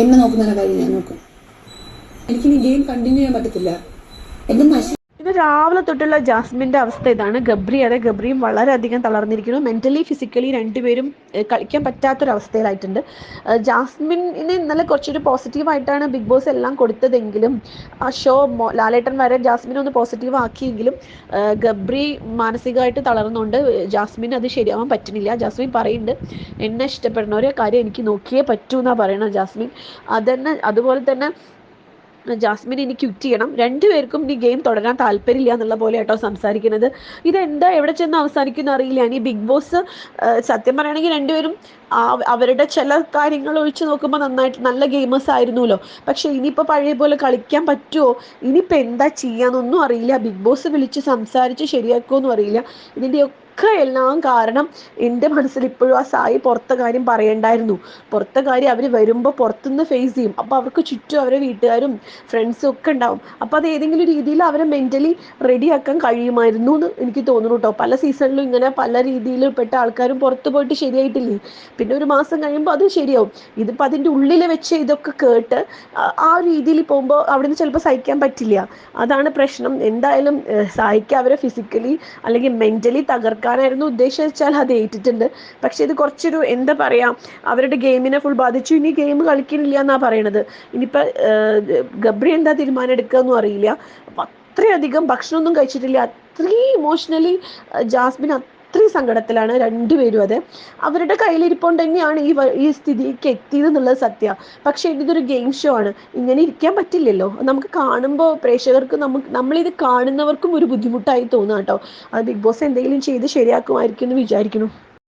എന്നെ നോക്കുന്ന കാര്യം ഞാൻ നോക്കും. എനിക്കിനി ഗെയിം കണ്ടിന്യൂ ചെയ്യാൻ പറ്റത്തില്ല. എന്റെ നശി രാവിലെ തൊട്ടുള്ള ജാസ്മിന്റെ അവസ്ഥ ഇതാണ്. ഗബ്രി അതെ ഗബ്രിയും വളരെയധികം തളർന്നിരിക്കുന്നു. മെന്റലി ഫിസിക്കലി രണ്ടുപേരും കളിക്കാൻ പറ്റാത്തൊരവസ്ഥയിലായിട്ടുണ്ട്. ജാസ്മിന് ഇന്നലെ കുറച്ചൊരു പോസിറ്റീവായിട്ടാണ് ബിഗ് ബോസ് എല്ലാം കൊടുത്തതെങ്കിലും ആ ഷോ ലാലേട്ടൻ വരെ ജാസ്മിനെ ഒന്ന് പോസിറ്റീവ് ആക്കിയെങ്കിലും ഗബ്രി മാനസികമായിട്ട് തളർന്നുകൊണ്ട് ജാസ്മിൻ അത് ശരിയാവാൻ പറ്റുന്നില്ല. ജാസ്മിൻ പറയുന്നുണ്ട് എന്നെ ഇഷ്ടപ്പെടുന്ന ഒരു കാര്യം എനിക്ക് നോക്കിയേ പറ്റൂ എന്നാണ് പറയുന്നത് ജാസ്മിൻ. അതന്നെ അതുപോലെ തന്നെ ജാസ്മിൻ ഇനി ക്വിറ്റ് ചെയ്യണം. രണ്ടുപേർക്കും ഇനി ഗെയിം തുടരാൻ താല്പര്യമില്ല എന്നുള്ള പോലെ കേട്ടോ സംസാരിക്കുന്നത്. ഇതെന്താ? എവിടെ ചെന്ന് അവസാനിക്കുന്ന അറിയില്ല. ഇനി ബിഗ് ബോസ് സത്യം പറയുകയാണെങ്കിൽ രണ്ടുപേരും അവരുടെ ചില കാര്യങ്ങൾ ഒഴിച്ച് നോക്കുമ്പോൾ നന്നായിട്ട് നല്ല ഗെയിമേഴ്സ് ആയിരുന്നല്ലോ പക്ഷെ ഇനിയിപ്പോൾ പഴയ പോലെ കളിക്കാൻ പറ്റുമോ ഇനിയിപ്പോൾ എന്താ ചെയ്യാന്നൊന്നും അറിയില്ല. ബിഗ് ബോസ് വിളിച്ച് സംസാരിച്ച് ശരിയാക്കുമോന്നും അറിയില്ല. ഇതിന്റെ ഒക്കെ എല്ലാം കാരണം എന്റെ മനസ്സിൽ ഇപ്പോഴും ആ സായി പുറത്തെ കാര്യം പറയണ്ടായിരുന്നു. പുറത്തെ കാര്യം അവർ വരുമ്പോൾ പുറത്തുനിന്ന് ഫേസ് ചെയ്യും. അപ്പോൾ അവർക്ക് ചുറ്റും അവരെ വീട്ടുകാരും ഫ്രണ്ട്സും ഒക്കെ ഉണ്ടാവും. അപ്പോൾ അത് ഏതെങ്കിലും രീതിയിൽ അവരെ മെന്റലി റെഡിയാക്കാൻ കഴിയുമായിരുന്നു എന്ന് എനിക്ക് തോന്നുന്നു കേട്ടോ പല സീസണിലും ഇങ്ങനെ പല രീതിയിൽ പെട്ട ആൾക്കാരും പുറത്ത് പോയിട്ട് ശരിയായിട്ടില്ലേ? പിന്നെ ഒരു മാസം കഴിയുമ്പോൾ അത് ശരിയാവും. ഇതിപ്പോൾ അതിന്റെ ഉള്ളിൽ വെച്ച് ഇതൊക്കെ കേട്ട് ആ- രീതിയിൽ പോകുമ്പോൾ അവിടുന്ന് ചിലപ്പോൾ സഹിക്കാൻ പറ്റില്ല. അതാണ് പ്രശ്നം. എന്തായാലും സഹിക്കുക അവരെ ഫിസിക്കലി അല്ലെങ്കിൽ മെന്റലി തകർക്കാനായിരുന്നു ഉദ്ദേശം വെച്ചാൽ അത് ഏറ്റിട്ടുണ്ട്. പക്ഷേ ഇത് കുറച്ചൊരു എന്താ പറയുക അവരുടെ ഗെയിമിനെ ഫുൾ ബാധിച്ചു. ഇനി ഗെയിം കളിക്കുന്നില്ല എന്നാണ് പറയണത്. ഇനിയിപ്പോൾ ഗബ്രി എന്താ തീരുമാനം എടുക്കുകയെന്നും അറിയില്ല. അത്രയധികം ഭക്ഷണമൊന്നും കഴിച്ചിട്ടില്ല. അത്രയും ഇമോഷണലി ജാസ്മിൻ അത്രയും സങ്കടത്തിലാണ് രണ്ടുപേരും അതെ. അവരുടെ കയ്യിലിരിപ്പോണ്ട് തന്നെയാണ് ഈ ഈ സ്ഥിതിക്ക് എത്തിയത് എന്നുള്ളത് സത്യ. പക്ഷേ ഇതൊരു ഗെയിം ഷോ ആണ്. ഇങ്ങനെ ഇരിക്കാൻ പറ്റില്ലല്ലോ. നമുക്ക് കാണുമ്പോൾ പ്രേക്ഷകർക്ക് നമുക്ക് നമ്മളിത് കാണുന്നവർക്കും ഒരു ബുദ്ധിമുട്ടായി തോന്നുക കേട്ടോ അത് ബിഗ് ബോസ് എന്തെങ്കിലും ചെയ്ത് ശരിയാക്കുമായിരിക്കും എന്ന് വിചാരിക്കുന്നു.